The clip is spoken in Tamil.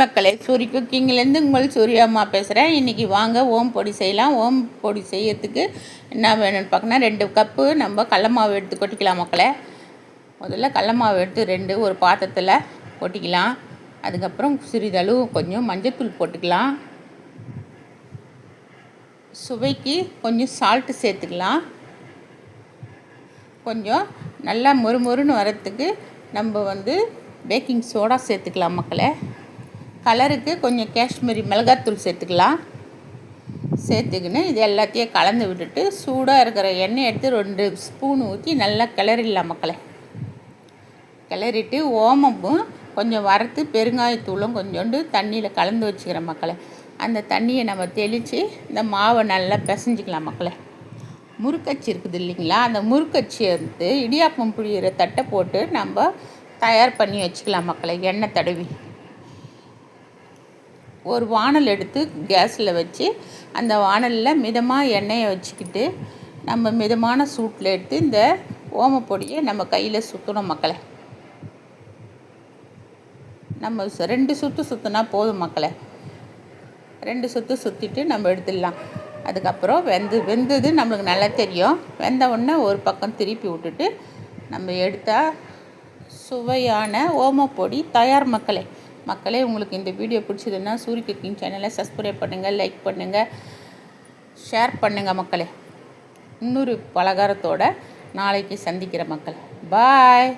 மக்களே சூரி குக்கிங்லேருந்து உங்கள் சூர்யா அம்மா பேசுகிறேன் இன்றைக்கி வாங்க ஓம் பொடி செய்யலாம். ஓம் பொடி செய்யறதுக்கு என்ன வேணும்னு பார்க்கணும் ரெண்டு கப்பு நம்ம கடல மாவு எடுத்து கொட்டிக்கலாம் மக்களே. முதல்ல கடல மாவு எடுத்து ரெண்டு ஒரு பாத்திரத்தில் கொட்டிக்கலாம். அதுக்கப்புறம் சிறிதளவு கொஞ்சம் மஞ்சத்தூள் போட்டுக்கலாம். சுவைக்கு கொஞ்சம் சால்ட்டு சேர்த்துக்கலாம். கொஞ்சம் நல்லா மொறுமொறுன்னு வரத்துக்கு நம்ம வந்து பேக்கிங் சோடா சேர்த்துக்கலாம் மக்களை. கலருக்கு கொஞ்சம் காஷ்மீரி மிளகாத்தூள் சேர்த்துக்கலாம். சேர்த்துக்கின்னு இது எல்லாத்தையும் கலந்து விட்டுட்டு சூடாக இருக்கிற எண்ணெய் எடுத்து ரெண்டு ஸ்பூன் ஊற்றி நல்லா கிளறிடலாம் மக்களை. கிளறிட்டு ஓமப்பும் கொஞ்சம் வறுத்து பெருங்காயத்தூளும் கொஞ்சோண்டு தண்ணியில் கலந்து வச்சுக்கிறேன் மக்களை. அந்த தண்ணியை நம்ம தெளித்து இந்த மாவை நல்லா பிசைஞ்சிக்கலாம் மக்களை. முறுக்கச்சி இருக்குது இல்லைங்களா? அந்த முறுக்கச்சியை வந்து இடியாப்பம் புழியிற தட்டை போட்டு நம்ம தயார் பண்ணி வச்சுக்கலாம் மக்களை எண்ணெய் தடவி. ஒரு வானல் எடுத்து கேஸில் வச்சு அந்த வானலில் மிதமாக எண்ணெயை வச்சுக்கிட்டு நம்ம மிதமான சூட்டில் எடுத்து இந்த ஓமப்பொடியை நம்ம கையில் சுற்றணும் மக்களை. நம்ம ரெண்டு சுற்று சுற்றினா போதும் மக்களை. ரெண்டு சுற்று சுற்றிட்டு நம்ம எடுத்துடலாம். அதுக்கப்புறம் வெந்து வெந்தது நம்மளுக்கு நல்லா தெரியும். வெந்த உடனே ஒரு பக்கம் திருப்பி விட்டுட்டு நம்ம எடுத்தால் சுவையான ஓமப்பொடி தயார் மக்களை. மக்களே உங்களுக்கு இந்த வீடியோ பிடிச்சதுன்னா சூரிய குக்கிங் சேனலை சப்ஸ்கிரைப் பண்ணுங்கள் லைக் பண்ணுங்கள் ஷேர் பண்ணுங்கள் மக்களே. இன்னொரு பலகாரத்தோடு நாளைக்கு சந்திக்கிற மக்கள். பாய்